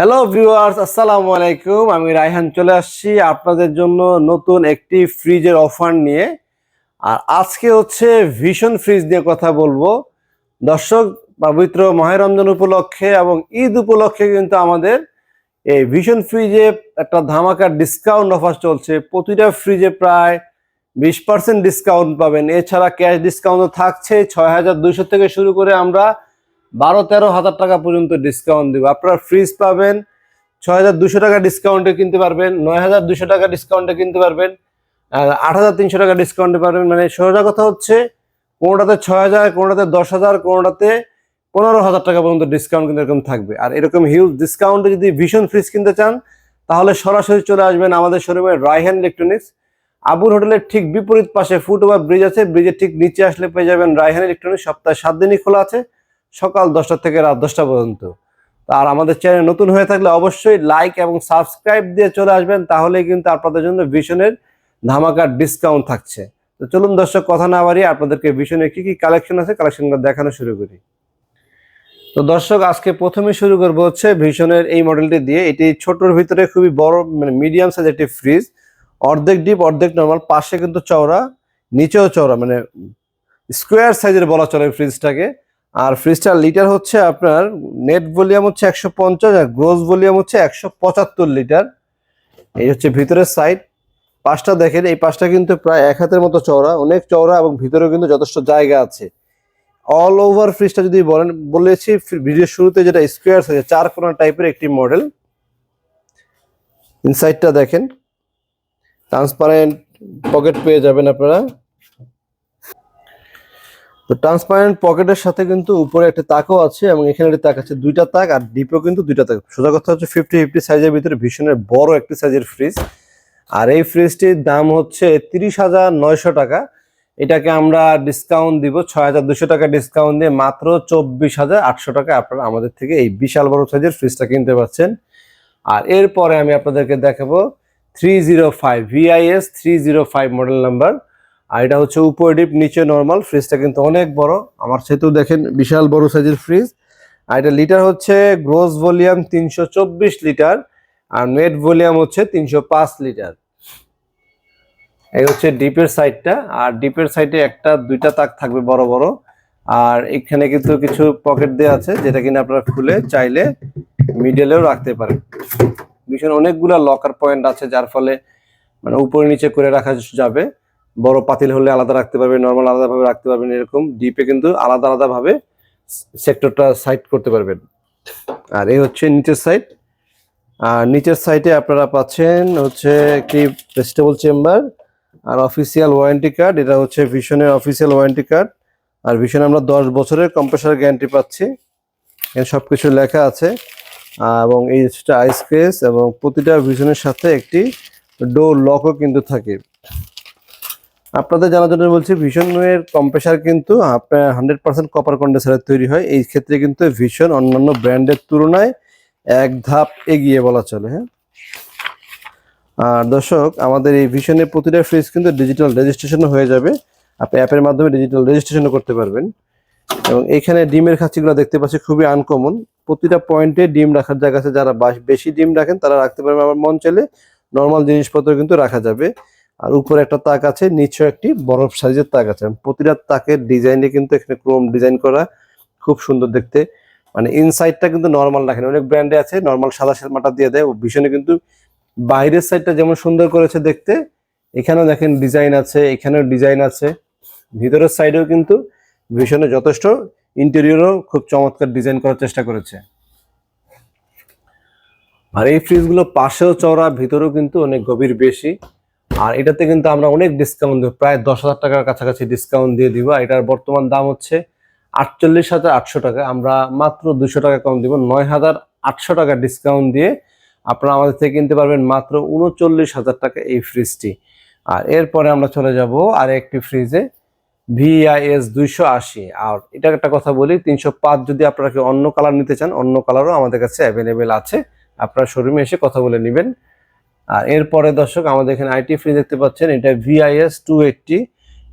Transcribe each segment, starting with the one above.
Hello viewers আসসালামু আলাইকুম। আমি রায়হান চলে আসছি আপনাদের জন্য নতুন একটি ফ্রিজের অফার নিয়ে। আর আজকে হচ্ছে ভীষণ ফ্রিজ নিয়ে কথা বলব। দর্শক, পবিত্র মাহের রমজান উপলক্ষে এবং ঈদ উপলক্ষে কিন্তু আমাদের এই ভীষণ ফ্রিজে একটা ধামাকার ডিসকাউন্ট অফার চলছে। প্রতিটা ফ্রিজে প্রায় বিশ পার্সেন্ট ডিসকাউন্ট পাবেন। এছাড়া ক্যাশ ডিসকাউন্টও থাকছে ছয় হাজার দুইশো থেকে শুরু করে আমরা বারো তেরো হাজার টাকা পর্যন্ত ডিসকাউন্ট দিব। আপনারা ফ্রিজ পাবেন, ছয় হাজার দুশো টাকা ডিসকাউন্টে কিনতে পারবেন, নয় হাজার দুশো টাকা ডিসকাউন্টে কিনতে পারবেন আট হাজার তিনশো টাকা ডিসকাউন্টে পারবেন। মানে সোজা কথা হচ্ছে, কোনোটাতে ছয় হাজার, কোনোটাতে দশ হাজার, কোনোটাতে পনেরো হাজার টাকা পর্যন্ত ডিসকাউন্ট কিন্তু এরকম থাকবে। আর এরকম হিউজ ডিসকাউন্টে যদি ভীষণ ফ্রিজ কিনতে চান, তাহলে সরাসরি চলে আসবেন আমাদের শোরুমে রাইহান ইলেকট্রনিক্স আবুর হোটেলের ঠিক বিপরীত পাশে ফুট ওভার ব্রিজ আছে, ব্রিজের ঠিক নিচে আসলে পেয়ে যাবেন রাইহান ইলেকট্রনিক্স সপ্তাহে সাত দিনই খোলা আছে। সকাল দশটা থেকে রাত দশটা পর্যন্ত। আর আমাদের চ্যানেল নতুন হয়ে থাকলে অবশ্যই লাইক এবং সাবস্ক্রাইব দিয়ে চলে আসবেন, তাহলেই কিন্তু আপনাদের জন্য ভীষণের ধামাকার ডিসকাউন্ট থাকছে। তো চলুন দর্শক, কথা না বাড়িয়ে আপনাদেরকে ভীষণের কি কি কালেকশন আছে কালেকশনগুলো দেখানো শুরু করি। তো দর্শক, আজকে প্রথমে শুরু করব হচ্ছে ভীষণের এই মডেলটি দিয়ে। এটি ছোটর ভিতরে খুবই বড় মানে মিডিয়াম সাইজ একটি ফ্রিজ অর্ধেক ডিপ অর্ধেক নর্মাল পাশে কিন্তু চওড়া, নিচেও চওড়া মানে স্কোয়ার সাইজের বলা চলে ফ্রিজটাকে আর ফ্রিজটার লিটার হচ্ছে আপনার নেট ভলিউম হচ্ছে একশো পঞ্চাশ আর গ্রোস ভলিউম হচ্ছে একশো পঁচাত্তর লিটার এই হচ্ছে ভিতরের সাইড পাশটা দেখেন, এই পাশটা কিন্তু প্রায় এক হাতের মতো চওড়া, অনেক চওড়া এবং ভিতরেও কিন্তু যথেষ্ট জায়গা আছে। অল ওভার ফ্রিজটা যদি বলেন, বলেছি ভিডিওর শুরুতে যেটা স্কোয়ার সাইজের চার কোনা টাইপের একটি মডেল ইনসাইডটা দেখেন। ট্রান্সপারেন্ট পকেট পেয়ে যাবেন আপনারা। তো ট্রান্সপারেন্ট পকেটের সাথে কিন্তু উপরে একটা তাকও আছে এবং এখানে একটা তাক আছে। দুইটা তাক আর ডিপও কিন্তু দুইটা তাক। সোজা কথা হচ্ছে ফিফটি ফিফটি সাইজের ভিতরে ভীষণের বড় একটি সাইজের ফ্রিজ আর এই ফ্রিজটির দাম হচ্ছে তিরিশ হাজার নয়শো টাকা। এটাকে আমরা ডিসকাউন্ট দিব, ছয় হাজার দুশো টাকা ডিসকাউন্ট দিয়ে মাত্র চব্বিশ হাজার আটশো টাকা আপনারা আমাদের থেকে এই বিশাল বড় সাইজের ফ্রিজটা কিনতে পারছেন আর এরপরে আমি আপনাদেরকে দেখাবো three zero five V I S three zero five model number আর এটা হচ্ছে উপরে ডিপ, নিচে নর্মাল ফ্রিজটা কিন্তু অনেক বড়। আমার সেতু দেখেন, বিশাল বড় সাইজের ফ্রিজ আর এটা লিটার হচ্ছে গ্রোস ভলিউম তিনশো চব্বিশ লিটার আর নেট ভলিউম হচ্ছে তিনশো পাঁচ লিটার এই হচ্ছে ডিপের সাইডটা আর ডিপের সাইডে একটা, দুইটা তাক থাকবে বড় বড়। আর এখানে কিন্তু কিছু পকেট দেওয়া আছে, যেটা কিনা আপনারা খুলে চাইলে মিডলেও রাখতে পারেন। ভীষণ অনেকগুলা লকার পয়েন্ট আছে, যার ফলে মানে উপরে নিচে করে রাখা যাবে। বড় পাতিল হলে আলাদা রাখতে পারবেন নর্মাল আলাদাভাবে রাখতে পারবেন এরকম। ডিপে কিন্তু আলাদা আলাদাভাবে সেক্টরটা সাইড করতে পারবেন। আর এই হচ্ছে নিচের সাইড আর নিচের সাইডে আপনারা পাচ্ছেন হচ্ছে একটি ভেজিটেবল চেম্বার আর অফিসিয়াল ওয়ারেন্টি কার্ড এটা হচ্ছে ভিশনের অফিসিয়াল ওয়ারেন্টি কার্ড আর ভিশনে আমরা দশ বছরের কম্প্রেসার গ্যারান্টি পাচ্ছি। এখানে সব কিছু লেখা আছে। এবং এই আইস কেস এবং প্রতিটা ভিশনের সাথে একটি ডোর লকও কিন্তু থাকে। আপনাদের জানার জন্য বলছি ভীষণের কম্প্রেসার কিন্তু হান্ড্রেড পার্সেন্ট কপার কন্ডেন্সারের তৈরি হয়। এই ক্ষেত্রে কিন্তু ভীষণ অন্যান্য ব্র্যান্ডের তুলনায় এক ধাপ এগিয়ে বলা চলে হ্যাঁ? আর দর্শক, আমাদের এই ভিশনের প্রতিটা ফ্রিজ কিন্তু ডিজিটাল রেজিস্ট্রেশন হয়ে যাবে। আপনি অ্যাপের মাধ্যমে ডিজিটাল রেজিস্ট্রেশনও করতে পারবেন। এবং এখানে ডিমের খাঁচিগুলো দেখতে পাচ্ছি, খুবই আনকমন প্রতিটা পয়েন্টে ডিম রাখার জায়গা আছে, যারা বেশি ডিম রাখেন, তারা রাখতে পারবেন। আমার মন চাইলে নর্মাল জিনিসপত্র কিন্তু রাখা যাবে। আর উপরে একটা তাক আছে, নিচেও একটি বরফ সাইজের তাক আছে। প্রতিটা তাকের ডিজাইনে কিন্তু এখানে ক্রোম ডিজাইন করা খুব সুন্দর দেখতে। মানে ইনসাইডটা কিন্তু নর্মাল রাখেন। অনেক ব্র্যান্ডে আছে নর্মাল সাদা মাটা দিয়ে দেয়। ভীষণে কিন্তু বাইরের সাইডটা যেমন সুন্দর করেছে দেখতে, এখানেও দেখেন ডিজাইন আছে, এখানেও ডিজাইন আছে। ভিতরের সাইডেও কিন্তু ভীষণে যথেষ্ট। ইন্টেরিয়রও খুব চমৎকার ডিজাইন করার চেষ্টা করেছে। আর এই ফ্রিজগুলো পাশেও চওড়া, ভিতরেও কিন্তু অনেক গভীর, বেশি। আর এটাতে কিন্তু আমরা অনেক ডিসকাউন্ট দেবো। প্রায় দশ হাজার টাকার কাছাকাছি ডিসকাউন্ট দিয়ে দিব। এটার বর্তমান দাম হচ্ছে আটচল্লিশ হাজার আটশো টাকা। আমরা মাত্র দুশো টাকা কম দিব। নয় হাজার আটশো টাকা ডিসকাউন্ট দিয়ে আপনারা আমাদের থেকে কিনতে পারবেন মাত্র উনচল্লিশ হাজার টাকা এই ফ্রিজটি আর এরপরে আমরা চলে যাব আর একটি ফ্রিজে ভিআইএস দুইশো আশি। আর এটা একটা কথা বলি, তিনশো পাঁচ যদি আপনারা অন্য কালার নিতে চান, অন্য কালারও আমাদের কাছে অ্যাভেলেবেল আছে। আপনারা শোরুমে এসে কথা বলে নেবেন। আর এরপরে দর্শক, আমাদের এখানে আইটি ফ্রিজ দেখতে পাচ্ছেন, এটা V I S two eighty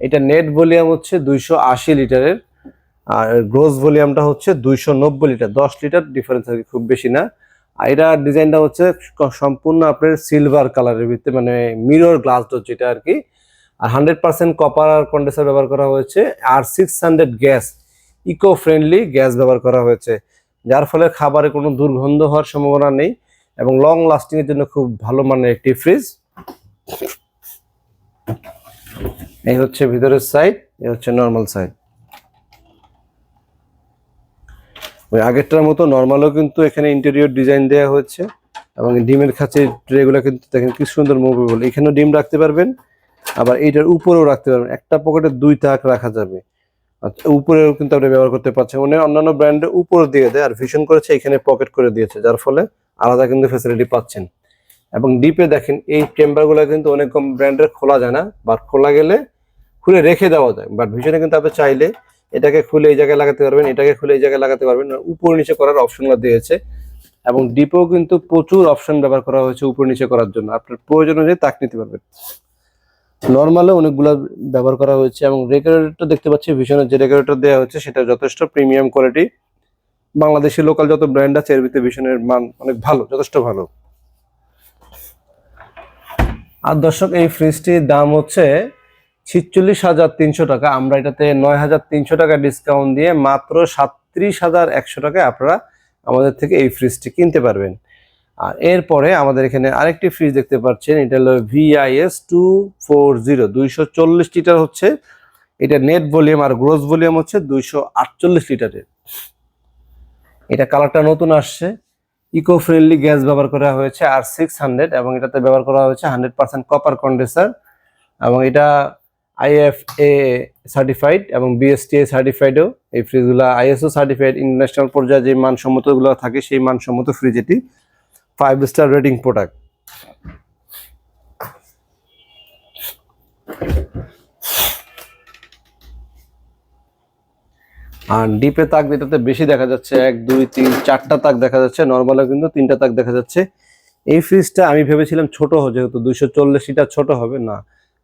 এটা নেট ভলিউম হচ্ছে দুইশো আশি লিটারের, আর গ্রোস ভলিউমটা হচ্ছে দুইশো নব্বই লিটার, দশ লিটার ডিফারেন্স আর খুব বেশি না। আর এটা ডিজাইনটা হচ্ছে সম্পূর্ণ আপনার সিলভার কালারের ভিতরে মানে মিরর গ্লাস ডোর যেটা আর কি। আর হান্ড্রেড পার্সেন্ট কপার আর কন্ডেন্সার ব্যবহার করা হয়েছে, R six hundred gas eco friendly gas ব্যবহার করা হয়েছে। যার ফলে খাবারে কোনো দুর্গন্ধ হওয়ার সম্ভাবনা নেই। এবং লং লাস্টিং এর জন্য খুব ভালো মানের একটি ফ্রিজ এই হচ্ছে ভিতরের সাইড এই হচ্ছে নর্মাল সাইড ওই আগেরটার মতো নর্মালও কিন্তু এখানে ইন্টেরিয়র ডিজাইন দেওয়া হচ্ছে এবং ডিমের খাঁচে ট্রেগুলো কিন্তু দেখেন কি সুন্দর মুভেবল এখানেও ডিম রাখতে পারবেন, আবার এইটার উপরেও রাখতে পারবেন। একটা পকেটে দুই তাক রাখা যাবে। আচ্ছা উপরেও কিন্তু আপনি ব্যবহার করতে পারছেন। মানে অন্যান্য ব্র্যান্ডের উপর দিয়ে দেয় আর ভীষণ করেছে, এখানে পকেট করে দিয়েছে, যার ফলে আলাদা কিন্তু ফেসিলিটি পাচ্ছেন। এবং ডিপে দেখেন, এই চেম্বারগুলো কিন্তু অনেক কম ব্র্যান্ডের খোলা যায় না বা খোলা গেলে খুলে রেখে দেওয়া যায়। বাট ভীষণে কিন্তু আপনি চাইলে এটাকে খুলে এই জায়গায় লাগাতে পারবেন, এটাকে খুলে এই জায়গায় লাগাতে পারবেন। উপর নিচে করার অপশনগুলো দিয়েছে। এবং ডিপেও কিন্তু প্রচুর অপশন ব্যবহার করা হয়েছে উপর নিচে করার জন্য। আপনার প্রয়োজন অনুযায়ী তাক নিতে পারবেন। নর্মালে অনেকগুলো ব্যবহার করা হয়েছে এবং রেগুলেটরটা দেখতে পাচ্ছি ভীষণের যে রেগুলেটর দেওয়া হচ্ছে সেটা যথেষ্ট প্রিমিয়াম কোয়ালিটি বাংলাদেশি লোকাল যত ব্র্যান্ড আছে, এর ভিতরে ভীষণের মান অনেক ভালো, যথেষ্ট ভালো। আর দর্শক, এই ফ্রিজটির দাম হচ্ছে ছিচল্লিশ হাজার তিনশো টাকা। আমরা এটাতে নয় হাজার তিনশো টাকা ডিসকাউন্ট দিয়ে মাত্র সাতত্রিশ হাজার একশো টাকায় আপনারা আমাদের থেকে এই ফ্রিজটি কিনতে পারবেন। আর এরপরে আমাদের এখানে আরেকটি ফ্রিজ দেখতে পাচ্ছেন, এটা হলো ভিআইএস টু ফোর জিরো দুইশো চল্লিশ লিটার হচ্ছে। এটা নেট ভলিউম আর গ্রোস ভলিউম হচ্ছে দুইশো আটচল্লিশ লিটারের এটা কালারটা নতুন আসছে। ইকো ফ্রেন্ডলি গ্যাস ব্যবহার করা হয়েছে আর সিক্স হান্ড্রেড এবং এটাতে ব্যবহার করা হয়েছে হান্ড্রেড পার্সেন্ট কপার কন্ডেন্সার এবং এটা আইএফএ সার্টিফাইড এবং বিএসটিএ সার্টিফাইডও এই ফ্রিজগুলো আইএসও সার্টিফাইড ইন্টারন্যাশনাল পর্যায়ে যে মানসম্মতগুলো থাকে সেই মানসম্মত ফ্রিজ এটি। ফাইভ স্টার রেটিং প্রোডাক্ট আর ডিপে তাক যেটাতে বেশি দেখা যাচ্ছে। এক, দুই, তিন, চারটা তাক দেখা যাচ্ছে। নর্মালও কিন্তু তিনটা তাক দেখা যাচ্ছে। এই ফ্রিজটা আমি ভেবেছিলাম ছোট যেহেতু দুইশো চল্লিশ লিটার ছোট হবে না।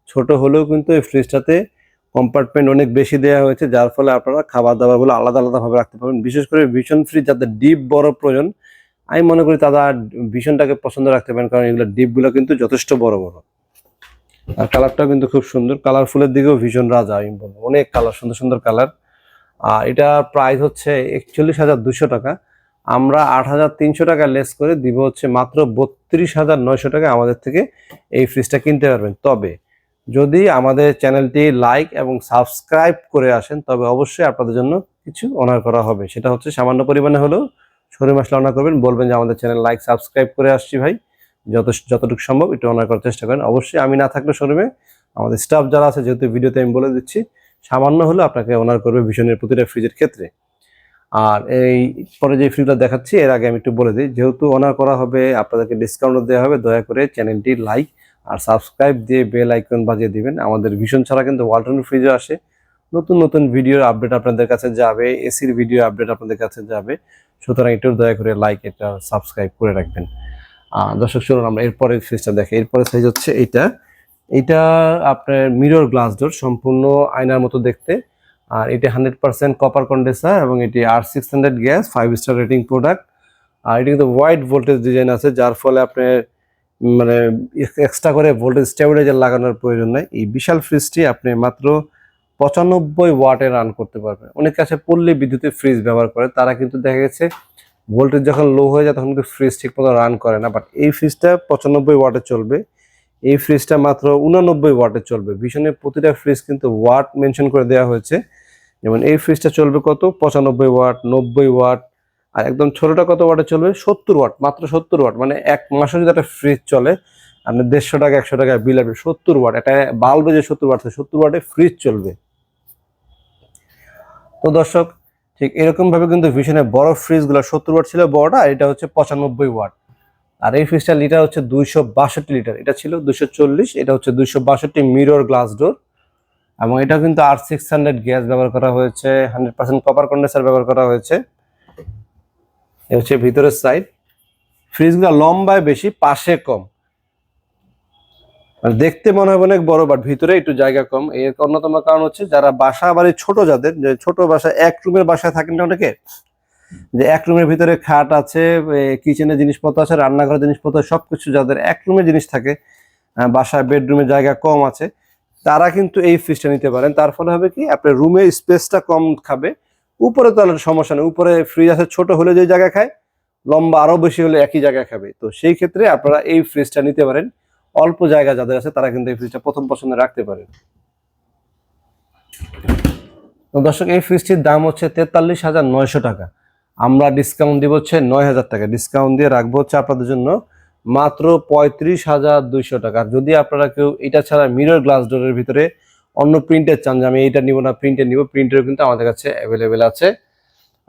ছোট হলেও কিন্তু এই ফ্রিজটাতে কম্পার্টমেন্ট অনেক বেশি দেওয়া হয়েছে, যার ফলে আপনারা খাবার দাবারগুলো আলাদা আলাদাভাবে রাখতে পারবেন। বিশেষ করে ভীষণ ফ্রিজ যাদের ডিপ বড় প্রয়োজন, আমি মনে করি তারা ভীষণটাকে পছন্দ রাখতে পারেন, কারণ এগুলো ডিপগুলো কিন্তু যথেষ্ট বড় বড়। আর কালারটাও কিন্তু খুব সুন্দর। কালারফুলের দিকেও ভীষণ রাজা, আমি বলব। অনেক কালার সুন্দর সুন্দর কালার এটা প্রাইস হচ্ছে একচল্লিশ হাজার দুশো টাকা। আমরা আট হাজার তিনশো টাকা লেস করে দিব হচ্ছে মাত্র বত্রিশ হাজার নয়শো টাকা আমাদের থেকে এই ফ্রিজটা কিনতে পারবেন। তবে যদি আমাদের চ্যানেলটি লাইক এবং সাবস্ক্রাইব করে আসেন, তবে অবশ্যই আপনাদের জন্য কিছু অনার করা হবে। সেটা হচ্ছে সামান্য পরিমাণে হলেও শোরুম আসলে অনার করবেন। বলবেন যে আমাদের চ্যানেল লাইক সাবস্ক্রাইব করে আসছি ভাই। যত, যতটুকু সম্ভব একটু অনার করার চেষ্টা করেন। অবশ্যই আমি না থাকলে শোরুমে আমাদের স্টাফ যারা আছে, যেহেতু ভিডিওতে আমি বলে দিচ্ছি সামান্য হলে আপনাকে অনার করবে ভীষণের প্রতিটা ফ্রিজের ক্ষেত্রে। আর এই পরে যে ফ্রিজটা দেখাচ্ছি, এর আগে আমি একটু বলে দিই, যেহেতু অনার করা হবে, আপনাদেরকে ডিসকাউন্ট দেওয়া হবে, দয়া করে চ্যানেলটি লাইক আর সাবস্ক্রাইব দিয়ে বেল আইকন বাজিয়ে দিবেন। আমাদের ভীষণ ছাড়া কিন্তু ওয়ালটন ফ্রিজও আসে। নতুন নতুন ভিডিওর আপডেট আপনাদের কাছে যাবে এসির ভিডিও আপডেট আপনাদের কাছে যাবে। সুতরাং একটু দয়া করে লাইক এটা সাবস্ক্রাইব করে রাখবেন। দর্শক শুনুন আমরা এরপরের ফ্রিজটা দেখি। এরপরে সাইজ হচ্ছে এইটা। এটা আপনার মিরর গ্লাস ডোর সম্পূর্ণ আয়নার মতো দেখতে। আর এটি হান্ড্রেড পার্সেন্ট কপার কন্ডেন্সার এবং এটি R six hundred gas five star rating product আর এটি কিন্তু হোয়াইট ভোল্টেজ ডিজাইন আছে, যার ফলে আপনার মানে এক্সট্রা করে ভোল্টেজ স্টেবিলাইজার লাগানোর প্রয়োজন নেই। এই বিশাল ফ্রিজটি আপনি মাত্র পঁচানব্বই ওয়াটে রান করতে পারবেন। অনেক কাছে পল্লী বিদ্যুতের ফ্রিজ ব্যবহার করে, তারা কিন্তু দেখা গেছে ভোল্টেজ যখন লো হয়ে যায়, তখন কিন্তু ফ্রিজ ঠিক মতো রান করে না। বাট এই ফ্রিজটা পঁচানব্বই ওয়াটে চলবে। এই ফ্রিজটা মাত্র উনানব্বই ওয়াটে চলবে। ভীষণের প্রতিটা ফ্রিজ কিন্তু ওয়াট মেনশন করে দেওয়া হয়েছে। যেমন এই ফ্রিজটা চলবে কত? পঁচানব্বই ওয়াট, নব্বই ওয়াট, আর একদম ছোটটা কত ওয়াটে চলবে? সত্তর ওয়াট, মাত্র সত্তর ওয়াট। মানে এক মাসে যদি একটা ফ্রিজ চলে, আপনি দেড়শো টাকা, একশো টাকা বিল আসবে সত্তর ওয়াট, একটা বাল্বে যে সত্তর ওয়াট সত্তর ওয়াটে ফ্রিজ চলবে। তো দর্শক, ঠিক এরকমভাবে কিন্তু ভীষণের বড় ফ্রিজগুলো সত্তর ওয়াট ছিল বড়টা এটা হচ্ছে পঁচানব্বই ওয়াট। আর এই ফ্রিজটার লিটার হচ্ছে দুইশো বাষট্টি লিটার এটা ছিল দুইশো চল্লিশ, এটা হচ্ছে দুইশো বাষট্টি মিরর গ্লাস ডোর এবং এটা কিন্তু আর সিক্স হান্ড্রেড গ্যাস ব্যবহার করা হয়েছে হান্ড্রেড পার্সেন্ট কপার কন্ডেন্সার ব্যবহার করা হয়েছে। এ হচ্ছে ভিতরের সাইড ফ্রিজগুলো লম্বায় বেশি, পাশে কম। মানে দেখতে মনে হয় অনেক বড় বাট ভিতরে একটু জায়গা কম। এর অন্যতম কারণ হচ্ছে যারা বাসা বাড়ি ছোট যাদের, যে ছোট বাসা এক রুমের বাসায় থাকেন না অনেকে যে এক রুমের ভিতরে খাট আছে কিচেনের জিনিসপত্র আছে রান্নাঘরের জিনিসপত্র, সবকিছু যাদের এক রুমে জিনিস থাকে বাসায় বেডরুমে জায়গা কম আছে, তারা কিন্তু এই ফ্রিজটা নিতে পারেন। তার ফলে হবে কি আপনার রুমে স্পেসটা কম খাবে। উপরে তো সমস্যা নেই, উপরে ফ্রিজ আছে, ছোট হলে যে জায়গা খায়, লম্বা আরও বেশি হলে একই জায়গায় খাবে। তো সেই ক্ষেত্রে আপনারা এই ফ্রিজটা নিতে পারেন। অল্প জায়গা যাদের আছে, তারা কিন্তু এই ফ্রিজটা প্রথম পছন্দে রাখতে পারেন। দর্শক, এই ফ্রিজটির দাম হচ্ছে তেতাল্লিশ হাজার নয়শো টাকা। আমরা ডিসকাউন্ট দিব হচ্ছে নয় হাজার টাকা। ডিসকাউন্ট দিয়ে রাখব হচ্ছে আপনাদের জন্য মাত্র পঁয়ত্রিশ হাজার দুইশো টাকা। যদি আপনারা কেউ, এটা ছাড়া মিরর গ্লাস ডোরের ভিতরে অন্য প্রিন্টের চান, যে আমি এইটা নিব না প্রিন্টের নিব প্রিন্টের কিন্তু আমাদের কাছে অ্যাভেলেবেল আছে।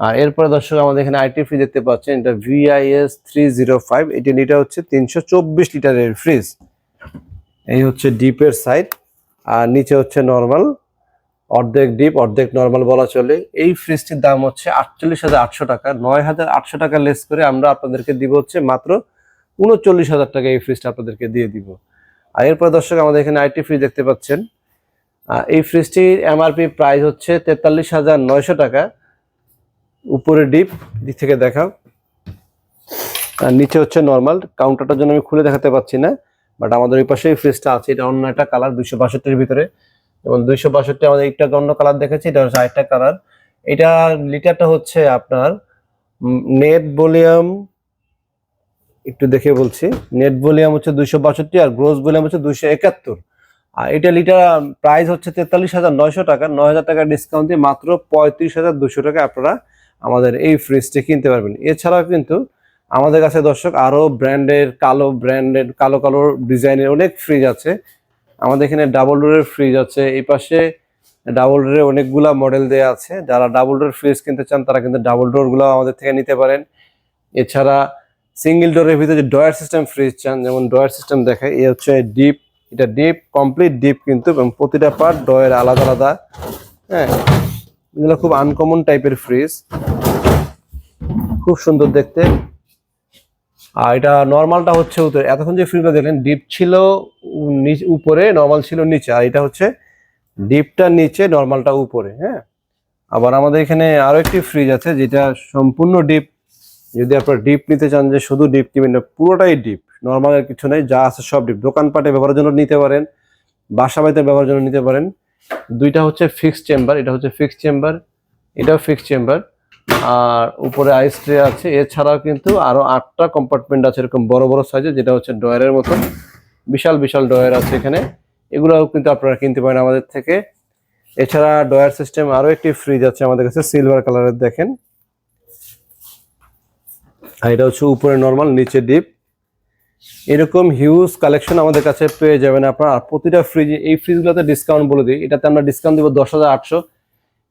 আর এরপরে দর্শক, আমাদের এখানে আইটি ফ্রিজ দেখতে পাচ্ছেন, এটা V I S three zero five এটি লিটার হচ্ছে তিনশো চব্বিশ লিটারের ফ্রিজ এই হচ্ছে ডিপের সাইড আর নিচে হচ্ছে নর্মাল অর্ধেক ডিপ অর্ধেক নর্মাল বলা চলে। এই ফ্রিজটির দাম হচ্ছে আটচল্লিশ হাজার আটশো টাকা। নয় হাজার আটশো টাকা লেস করে আমরা আপনাদেরকে দিব হচ্ছে মাত্র উনচল্লিশ হাজার টাকা এই ফ্রিজটা আপনাদেরকে দিয়ে দিব। আর এরপর দর্শক, আমাদের এখানে আইটি ফ্রিজ দেখতে পাচ্ছেন। এই ফ্রিজটির এমআরপি প্রাইস হচ্ছে তেতাল্লিশ হাজার নয়শো টাকা। উপরে ডিপ দিক থেকে দেখাও। আর নিচে হচ্ছে নর্মাল কাউন্টারটার জন্য আমি খুলে দেখাতে পাচ্ছি না বাট আমাদের ওই পাশে ফ্রিজটা আছে। এটা অন্য একটা কালার দুইশো বাষট্টির ভিতরে। এবং দুইশো বাষট্টি আমাদের একটা অন্য কালার দেখেছি, এটা হচ্ছে আরেকটা কালার। এটা লিটারটা হচ্ছে আপনার নেট ভলিউম, একটু দেখে বলছি, নেট ভলিউম হচ্ছে দুইশো বাষট্টি আর গ্রোস ভলিউম হচ্ছে দুইশো একাত্তর। আর এটা লিটার প্রাইস হচ্ছে তেতাল্লিশ হাজার নয়শো টাকা, নয় হাজার টাকা ডিসকাউন্ট দিয়ে মাত্র পঁয়ত্রিশ হাজার দুশো টাকা আপনারা আমাদের এই ফ্রিজটি কিনতে পারবেন। এছাড়াও কিন্তু আমাদের কাছে দর্শক আরও ব্র্যান্ডের কালো ব্র্যান্ডের কালো কালো ডিজাইনের অনেক ফ্রিজ আছে। আমাদের এখানে ডাবল ডোরের ফ্রিজ আছে। এই পাশে ডাবল ডোরের অনেকগুলা মডেল দেওয়া আছে। যারা ডাবল ডোর ফ্রিজ কিনতে চান, তারা কিন্তু ডাবল ডোরগুলো আমাদের থেকে নিতে পারেন। এছাড়া সিঙ্গেল ডোরের ভিতরে যে ডয়ার সিস্টেম ফ্রিজ চান, যেমন ডয়ার সিস্টেম দেখে এ হচ্ছে ডিপ এটা ডিপ কমপ্লিট ডিপ কিন্তু, এবং প্রতিটা পার্ট ডয়ের আলাদা আলাদা। হ্যাঁ এগুলো খুব আনকমন টাইপের ফ্রিজ খুব সুন্দর দেখতে। আর এটা নর্মালটা হচ্ছে এতক্ষণ যে ফ্রিজটা দেখলেন ডিপ ছিল উপরে নর্মাল ছিল নিচে। আর এটা হচ্ছে ডিপটা নিচে নর্মালটা উপরে হ্যাঁ? আবার আমাদের এখানে আরও একটি ফ্রিজ আছে, যেটা সম্পূর্ণ ডিপ যদি আপনারা ডিপ নিতে চান যে শুধু ডিপ কিনবেন না, পুরোটাই ডিপ নর্মালের কিছু নেই, যা আছে সব ডিপ দোকানপাটে ব্যবহারের জন্য নিতে পারেন, বাসা বাড়িতে ব্যবহারের জন্য নিতে পারেন। দুইটা হচ্ছে ফিক্সড চেম্বার এটা হচ্ছে ফিক্সড চেম্বার এটাও ফিক্সড চেম্বার আর উপরে আইস ট্রে আছে। এছাড়াও কিন্তু আরও আটটা কম্পার্টমেন্ট আছে এরকম বড় বড় সাইজে যেটা হচ্ছে ডয়ারের মতন বিশাল বিশাল ডয়ার আছে এখানে। এগুলোও কিন্তু আপনারা কিনতে পারেন আমাদের থেকে। এছাড়া ডয়ার সিস্টেম আরও একটি ফ্রিজ আছে আমাদের কাছে সিলভার কালারের দেখেন। আর এটা হচ্ছে উপরে নর্মাল নিচে ডিপ এরকম হিউজ কালেকশন আমাদের কাছে পেয়ে যাবেন আপনার। প্রতিটা ফ্রিজ এই ফ্রিজগুলোতে ডিসকাউন্ট বলে দিই। এটাতে আমরা ডিসকাউন্ট দিব দশ হাজার আটশো।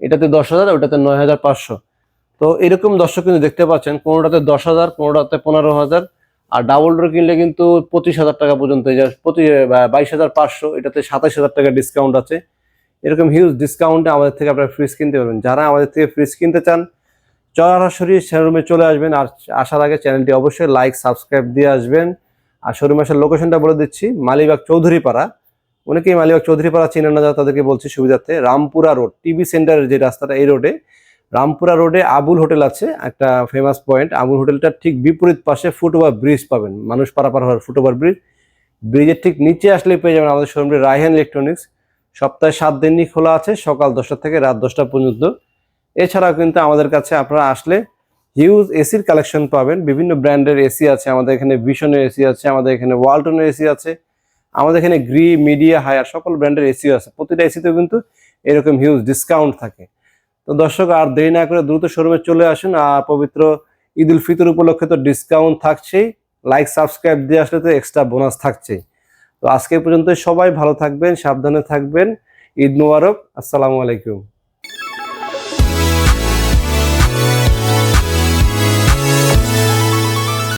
এটাতে দশ হাজার, ওটাতে নয় হাজার পাঁচশো। তো এরকম দর্শক কিন্তু দেখতে পাচ্ছেন, কোনোটাতে দশ হাজার, কোনোটাতে পনেরো হাজার। আর ডাবল ডোর কিনলে কিন্তু পঁচিশ হাজার টাকা পর্যন্ত পঁচিশ বাইশ হাজার পাঁচশো, এটাতে সাতাশ হাজার টাকা ডিসকাউন্ট আছে। এরকম হিউজ ডিসকাউন্টে আমাদের থেকে আপনারা ফ্রিজ কিনতে পারবেন। যারা আমাদের থেকে ফ্রিজ কিনতে চান সরাসরি শোরুমে চলে আসবেন। আর আসার আগে চ্যানেলটি অবশ্যই লাইক সাবস্ক্রাইব দিয়ে আসবেন। আর শোরুমে আসার লোকেশনটা বলে দিচ্ছি, মালিবাগ চৌধুরীপাড়া। অনেকেই মালিবাগ চৌধুরীপাড়া চিনেন না, যারা তাদেরকে বলছি সুবিধার্থে। রামপুরা রোড টিভি সেন্টারের যে রাস্তাটা, এই রোডে রামপুরা রোডে আবুল হোটেল আছে, একটা ফেমাস পয়েন্ট আবুল হোটেলটার ঠিক বিপরীত পাশে ফুটওভার ব্রিজ পাবেন। মানুষ পারাপার হওয়ার ফুটওভার ব্রিজ ব্রিজের ঠিক নিচে আসলে পেয়ে যাবেন আমাদের শোরুমটি রায়হান ইলেকট্রনিক্স সপ্তাহে সাত দিনই খোলা আছে, সকাল দশটা থেকে রাত দশটা পর্যন্ত। এছাড়াও কিন্তু আমাদের কাছে আপনারা আসলে হিউজ এসির কালেকশন পাবেন। বিভিন্ন ব্র্যান্ডের এসি আছে, আমাদের এখানে ভিশনের এসি আছে, আমাদের এখানে ওয়ালটনের এসি আছে। আমাদের এখানে গ্রি মিডিয়া হায়ার সকল ব্র্যান্ডের এসিও আছে। প্রতিটা এসিতেও কিন্তু এরকম হিউজ ডিসকাউন্ট থাকে। তো দর্শক, আর দেরি না করে দ্রুত শোরুমে চলে আসুন, আর পবিত্র ঈদ উল ফিতর উপলক্ষে তো ডিসকাউন্ট থাকছেই লাইক সাবস্ক্রাইব দিয়ে আসলে তো এক্সট্রা বোনাস থাকছেই। তো আজকে পর্যন্ত সবাই ভালো থাকবেন, সাবধানে থাকবেন। ঈদ মুবারক, আসসালামু আলাইকুম।